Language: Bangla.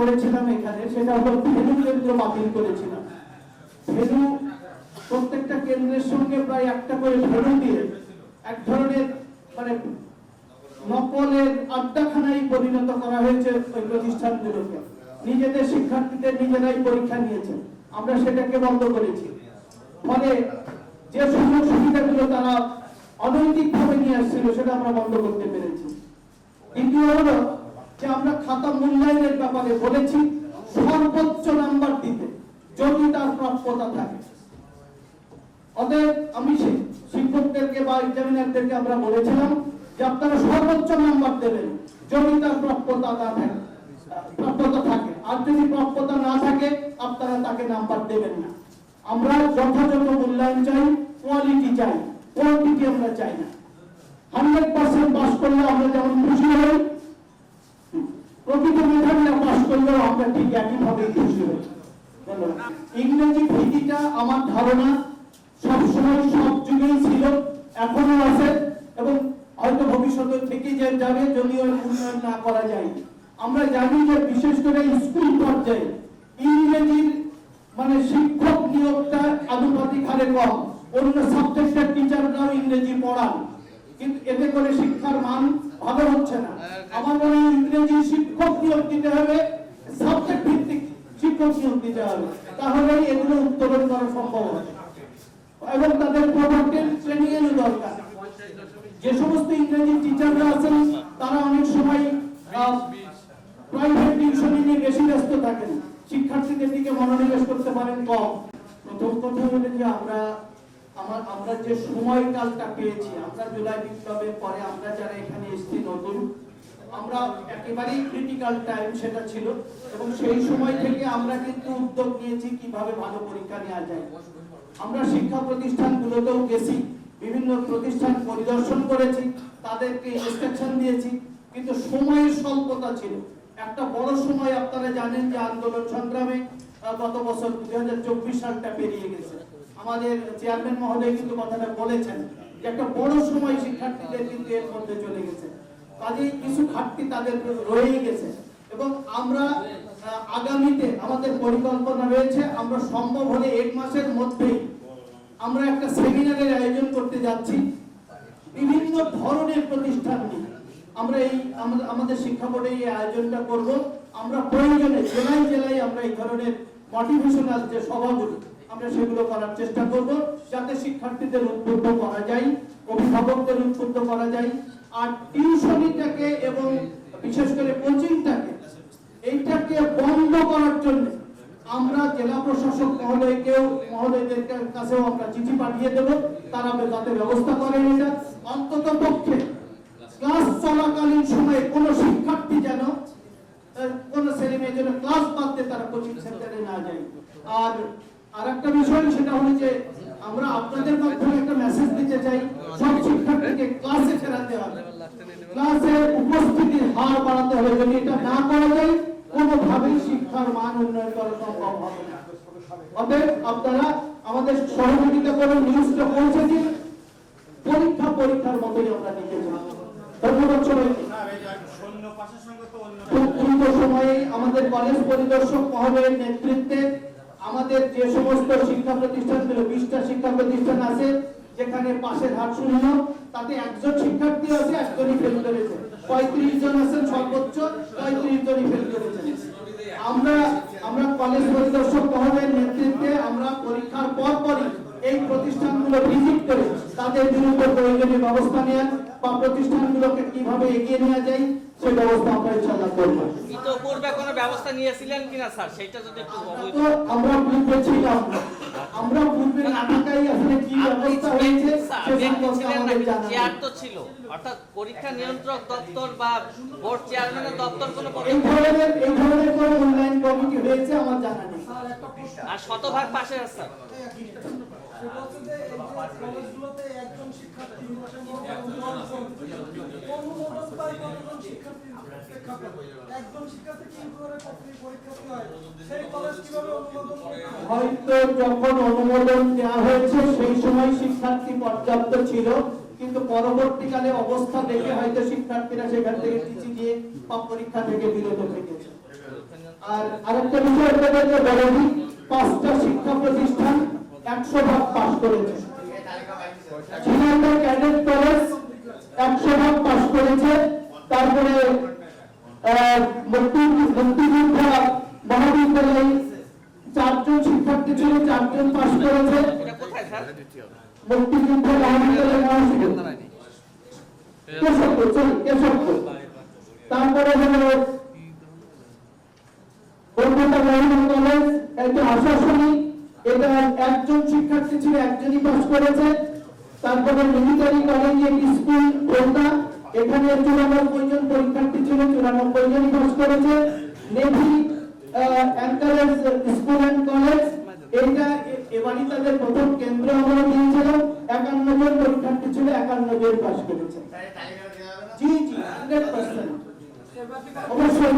করেছিলাম এখানে, সেটা হলো ভেনু কেন্দ্র বাতিল করেছিলাম। ভেনু প্রত্যেকটা কেন্দ্রের সঙ্গে প্রায় একটা করে ভেনু দিয়ে এক ধরনের মানে নকলের আড্ডাখানায় পরিণত করা হয়েছে ওই প্রতিষ্ঠানগুলোকে। নিজেদের শিক্ষার্থীদের নিজেরাই পরীক্ষা নিয়েছে। আমরা সেটাকে বন্ধ করেছি। ফলে যে সুযোগ সুবিধাগুলো তারা অনৈতিকভাবে নিয়ে আসছিল, সেটা আমরা বন্ধ করতে পেরেছি। দ্বিতীয় হলো যে আমরা খাতা মূল্যায়নের ব্যাপারে বলেছি, সর্বোচ্চ নাম্বার দিতে, যদি তার প্রাপ্যতা থাকে। অতএব আমি শিক্ষকদেরকে বা এক্সামিনারদেরকে আমরা বলেছিলাম যে আপনারা সর্বোচ্চ নাম্বার দেবেন, যদি তার প্রাপ্যতা না থাকে, প্রাপ্যতা থাকে। আর যদি প্রাপ্যতা না থাকে, আপনারা তাকে নাম্বার দেবেন না। আমরা যথাযথ মূল্যায়ন চাই কোয়ালিটি চাই কোয়ান্টিটি আমরা চাই না। হান্ড্রেড পার্সেন্ট পাস করলে আমরা যেমন আমরা ঠিক একইভাবে খুশি হই ইংরেজি ভীতিটা আমার ধারণা সবসময় সব যুগেই ছিল এখনও আছে এবং হয়তো ভবিষ্যতে থেকে যে যাবে যদিও উন্নয়ন না করা যায়। আমরা জানি যে বিশেষ করে স্কুল পর্যায়ে ইংরেজির মানে শিক্ষক নিয়োগটা আনুপাতিক হারে কম। অন্য সাবজেক্টের টিচাররাও ইংরেজি পড়ান। কিন্তু এতে করে শিক্ষার মান ভালো হচ্ছে না। আমার মনে ইংরেজি শিক্ষক নিয়োগ দিতে হবে সাবজেক্ট ভিত্তিক শিক্ষক নিয়োগ দিতে হবে তাহলে এগুলো উত্তরণ করা সম্ভব এবং তাদের প্রোডাক্টের ট্রেনিং এর দরকার। যে সমস্ত ইংরেজি টিচাররা আছেন, তারা অনেক সময় প্রাইভেট টিউশন নিয়ে বেশি ব্যস্ত থাকেন। শিক্ষার্থীদের দিকে মনোনিবেশ করতে পারেন কম। প্রথম কথা হলো যে আমরা, আমার, আমরা যে সময়কালটা পেয়েছি, আমরা জুলাই বিপ্লবের পরে আমরা যারা এখানে এসেছি নতুন আমরা একেবারেই ক্রিটিক্যাল টাইম সেটা ছিল। এবং সেই সময় থেকে আমরা কিন্তু উদ্যোগ নিয়েছি কীভাবে ভালো পরীক্ষা নেওয়া যায়। আমরা শিক্ষা প্রতিষ্ঠানগুলোতেও গেছি, বিভিন্ন প্রতিষ্ঠান পরিদর্শন করেছি, তাদেরকে ইনস্ট্রাকশন দিয়েছি, কিন্তু সময়ের স্বল্পতা ছিল। একটা বড় সময় আপনারা জানেন যে আন্দোলন সংগ্রামে গত বছর দুই হাজার চব্বিশ সালটা পেরিয়ে গেছে। আমাদের চেয়ারম্যান মহোদয় কিন্তু কথাটা বলেছেন যে একটা বড় সময় শিক্ষার্থীদের কিন্তু এর মধ্যে চলে গেছে। কাজেই কিছু ঘাটতি তাদের রয়ে গেছে। এবং আমরা আগামীতে আমাদের পরিকল্পনা রয়েছে, আমরা সম্ভব হলে এক মাসের মধ্যেই আমরা একটা সেমিনারের আয়োজন করতে যাচ্ছি। বিভিন্ন ধরনের প্রতিষ্ঠান নিয়ে আমরা এই আমাদের শিক্ষা বোর্ডে এই আয়োজনটা করব। আমরা প্রয়োজনে জেলায় জেলায় আমরা এই ধরনের মোটিভেশনাল যে সভাগুলো, আমরা সেগুলো করার চেষ্টা করব, যাতে শিক্ষার্থীদের উদ্বুদ্ধ করা যায়, অভিভাবকদের উদ্বুদ্ধ করা যায়। আর টিউশনিটাকে এবং বিশেষ করে কোচিংটাকে, এইটাকে বন্ধ করার জন্য আমরা জেলা প্রশাসক মহোদয়কেও মহোদয়দের কাছেও আমরা চিঠি পাঠিয়ে দেব। তারা যাতে ব্যবস্থা করেন এটা অন্তত পক্ষে ক্লাস চলাকালীন সময়ে কোন শিক্ষার্থী যেন কোন ছেলে মেয়ে যেন ক্লাস বাদ তারা কোচিং সেন্টারে না যায়। আর আরেকটা বিষয় সেটা হলো যে আমরা আপনাদের মাধ্যমে একটা মেসেজ দিতে চাই। সব শিক্ষার্থীকে ক্লাসে ফেরাতে হবে ক্লাসে উপস্থিতির হার বাড়াতে হবে। যদি এটা না করা যায় কোনোভাবেই শিক্ষার মান উন্নয়ন করা সম্ভব হবে না। অতএব আপনারা আমাদের সহযোগিতা করে নিউজটা পৌঁছে দিন। পরীক্ষা পরীক্ষার মতোই আমরা নিতে চাই ধন্যবাদ সবাইকে। সৈন্য পাশের সঙ্গে তো অন্য খুব দ্রুত সময়ে আমাদের কলেজ পরিদর্শক মহোদয়ের নেতৃত্বে আমাদের যে সমস্ত শিক্ষা প্রতিষ্ঠানগুলো বিশটা শিক্ষা প্রতিষ্ঠান আছে যেখানে পাশের হাট শূন্য তাতে একজন শিক্ষার্থী আছে একজনই ফেল করেছে। পঁয়ত্রিশ জন আছেন সর্বোচ্চ পঁয়ত্রিশ জনই ফেল করেছেন আমরা আমরা কলেজ পরিদর্শক মহোদয়ের নেতৃত্বে আমরা পরীক্ষার পর পরই এই প্রতিষ্ঠানগুলো ভিজিট করে তাদের বিরুদ্ধে প্রয়োজনীয় ব্যবস্থা নেওয়া বা প্রতিষ্ঠানগুলোকে কীভাবে এগিয়ে নেওয়া যায় সেই ব্যবস্থা আমরা ইনশাআল্লাহ করব। ইতোপূর্বে কোনো ব্যবস্থা নিয়েছিলেন কিনা স্যার? সেটা যদি একটু আমরা পূর্বে চেয়ার তো ছিল। অর্থাৎ পরীক্ষা নিয়ন্ত্রক দপ্তর বা বোর্ড চেয়ারম্যানের দপ্তর কোনো এই ধরনের এই ধরনের কোনো অনলাইন কমিটি হয়েছে আমার জানা নেই। আর শতভাগ পাশে আছে। একজন শিক্ষার্থী হয়তো যখন অনুমোদন দেওয়া হয়েছে, সেই সময় শিক্ষার্থী পর্যাপ্ত ছিল, কিন্তু পরবর্তীকালে অবস্থা দেখে হয়তো শিক্ষার্থীরা সেখান থেকে দিয়ে বা পরীক্ষা থেকে বিরত থেকেছে। আর আরেকটা বিষয় আপনাদেরকে বলে দিই, পাঁচটা শিক্ষা প্রতিষ্ঠান একশো ভাগ পাশ করেছে। ঝিনাইদহ ক্যাডেট কলেজ একশো ভাগ পাশ করেছে, তারপরে মুক্তিযোদ্ধা মহাবিদ্যালয়ে চারজন শিক্ষার্থী ছিল, চারজন পাশ করেছে। মুক্তিযোদ্ধা মহাবিদ্যালয় কেশবপুর তারপরে হলো কলকাতা মহিলা কলেজ একটা আশাসনী, এটা একজন শিক্ষার্থী ছিল, একজনই পাস করেছে। তারপরে মিলিটারি কলেজ স্কুল খোর্ধা এখানে চুরানব্বই জন পরীক্ষার্থী ছিল চুরানব্বই জন পাস করেছে। Navy Anchorage School and College এটা এবারই তাদের প্রথম কেন্দ্র আমরা দিয়েছিল। একান্ন জন পরীক্ষার্থী ছিল একান্ন জন পাস করেছে। জি জি হান্ড্রেড পার্সেন্ট অবশ্যই